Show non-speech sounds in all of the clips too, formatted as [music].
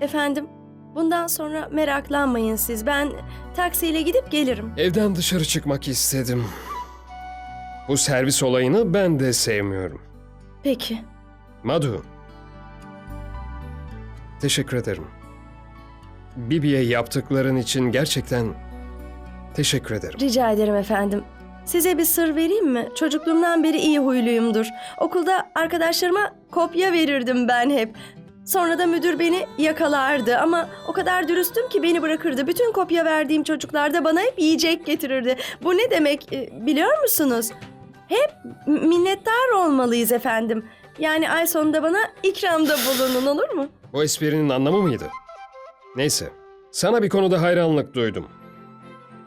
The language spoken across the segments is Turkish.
Efendim, bundan sonra meraklanmayın siz. Ben taksiyle gidip gelirim. Evden dışarı çıkmak istedim. Bu servis olayını ben de sevmiyorum. Peki. Madu. Teşekkür ederim. Bibi'ye yaptıkların için gerçekten teşekkür ederim. Rica ederim efendim. Size bir sır vereyim mi? Çocukluğumdan beri iyi huyluyumdur. Okulda arkadaşlarıma kopya verirdim ben hep. Sonra da müdür beni yakalardı ama o kadar dürüstüm ki beni bırakırdı. Bütün kopya verdiğim çocuklar da bana hep yiyecek getirirdi. Bu ne demek e, biliyor musunuz? Hep minnettar olmalıyız efendim. Yani ay sonunda bana ikramda bulunun olur mu? Bu esprinin anlamı mıydı? Neyse. Sana bir konuda hayranlık duydum.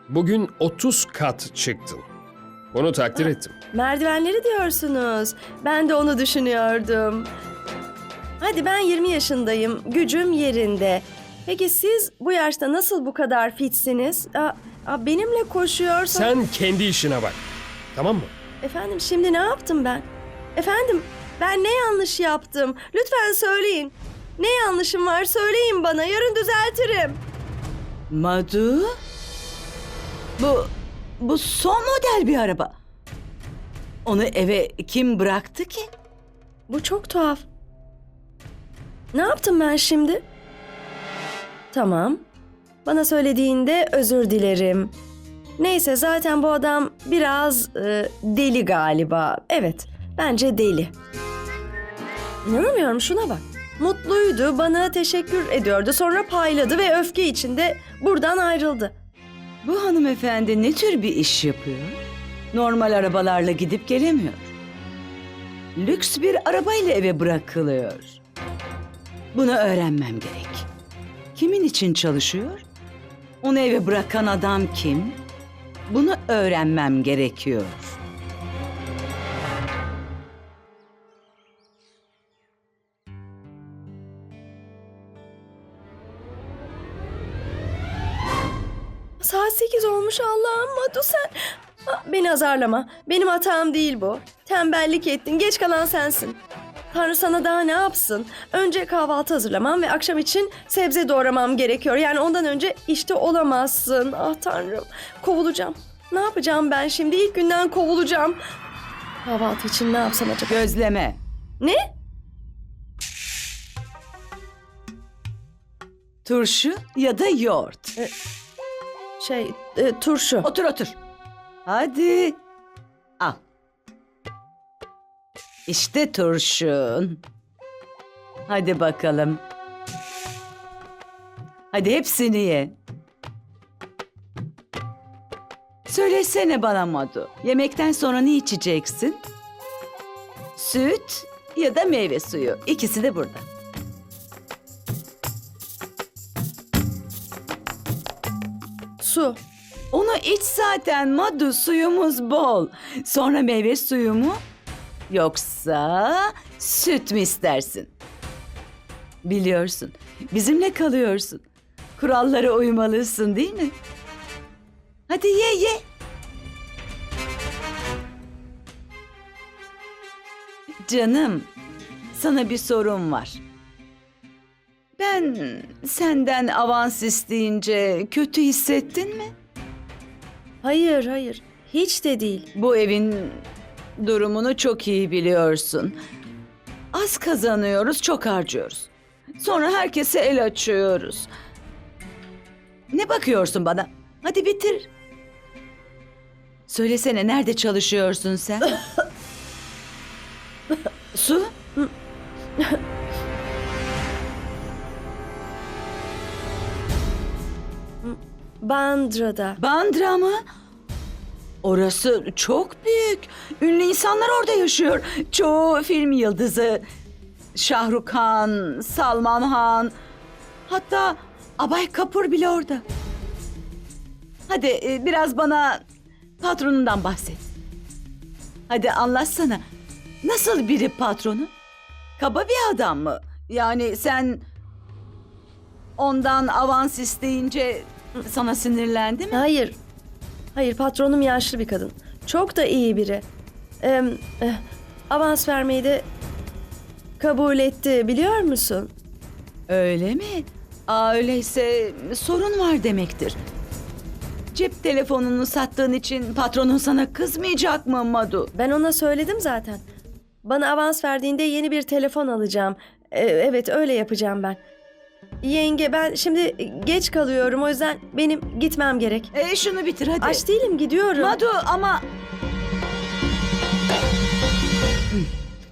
Bugün 30 kat çıktın. Bunu takdir ettim. Merdivenleri diyorsunuz. Ben de onu düşünüyordum. Hadi ben 20 yaşındayım. Gücüm yerinde. Peki siz bu yaşta nasıl bu kadar fitsiniz? Aa, aa, benimle koşuyorsun. Sen kendi işine bak. Tamam mı? Efendim şimdi ne yaptım ben? Efendim ben ne yanlış yaptım? Lütfen söyleyin. Ne yanlışım var söyleyin bana. Yarın düzeltirim. Madu? Bu, bu son model bir araba. Onu eve kim bıraktı ki? Bu çok tuhaf. Ne yaptım ben şimdi? Tamam. Bana söylediğinde özür dilerim. Neyse zaten bu adam biraz e, deli galiba. Evet, bence deli. İnanamıyorum şuna bak. Mutluydu, bana teşekkür ediyordu. Sonra payladı ve öfke içinde buradan ayrıldı. Bu hanımefendi ne tür bir iş yapıyor? Normal arabalarla gidip gelemiyor. Lüks bir arabayla eve bırakılıyor. Bunu öğrenmem gerek. Kimin için çalışıyor? Onu eve bırakan adam kim? Bunu öğrenmem gerekiyor. Saat 8 olmuş Allah'ım Madu sen. Aa, Beni azarlama. Benim hatam değil bu. Tembellik ettin. Geç kalan sensin. Tanrı sana daha ne yapsın? Önce kahvaltı hazırlamam ve akşam için sebze doğramam gerekiyor. Yani ondan önce işte olamazsın. Ah Tanrım. Kovulacağım. Ne yapacağım ben şimdi? İlk günden kovulacağım. Kahvaltı için ne yapsam acaba? Gözleme. Ne? Turşu ya da yoğurt. Şey, e, turşu. Otur otur. Hadi. Al. İşte turşun. Hadi bakalım. Hadi hepsini ye. Söylesene bana Madu. Yemekten sonra ne içeceksin? Süt ya da meyve suyu. İkisi de burada. Su. Onu iç zaten Madu suyumuz bol. Sonra meyve suyu mu? Yoksa süt mü istersin? Biliyorsun bizimle kalıyorsun. Kurallara uymalısın değil mi? Hadi ye ye. Canım sana bir sorum var. Ben senden avans isteyince kötü hissettin mi? Hayır, hayır. Hiç de değil. Bu evin durumunu çok iyi biliyorsun. Az kazanıyoruz, çok harcıyoruz. Sonra herkese el açıyoruz. Ne bakıyorsun bana? Hadi bitir. Söylesene nerede çalışıyorsun sen? [laughs] Su? Bandıra'da. Bandra mı? Orası çok büyük. Ünlü insanlar orada yaşıyor. Çoğu film yıldızı. Şahrukh Han, Salman Han. Hatta Abay Kapur bile orada. Hadi e, biraz bana patronundan bahset. Hadi anlatsana. Nasıl biri patronu? Kaba bir adam mı? Yani sen ondan avans isteyince sana sinirlendi mi? Hayır. Hayır patronum yaşlı bir kadın. Çok da iyi biri. Ee, eh, avans vermeyi de kabul etti biliyor musun? Öyle mi? Aa öyleyse sorun var demektir. Cep telefonunu sattığın için patronun sana kızmayacak mı Madu? Ben ona söyledim zaten. Bana avans verdiğinde yeni bir telefon alacağım. Ee, evet öyle yapacağım ben. Yenge ben şimdi geç kalıyorum o yüzden benim gitmem gerek. E, şunu bitir hadi. Aç değilim gidiyorum. Madu ama...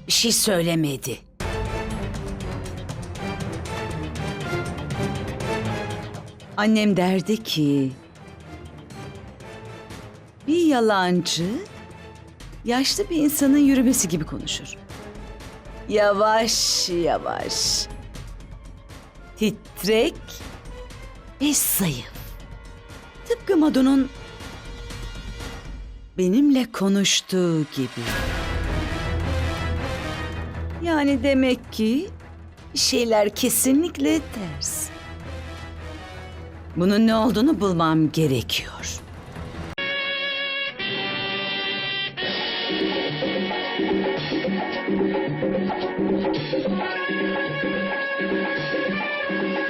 Bir şey söylemedi. Annem derdi ki... Bir yalancı yaşlı bir insanın yürümesi gibi konuşur. Yavaş yavaş. Titrek ve zayıf. Tıpkı Madu'nun benimle konuştuğu gibi. Yani demek ki şeyler kesinlikle ters. Bunun ne olduğunu bulmam gerekiyor.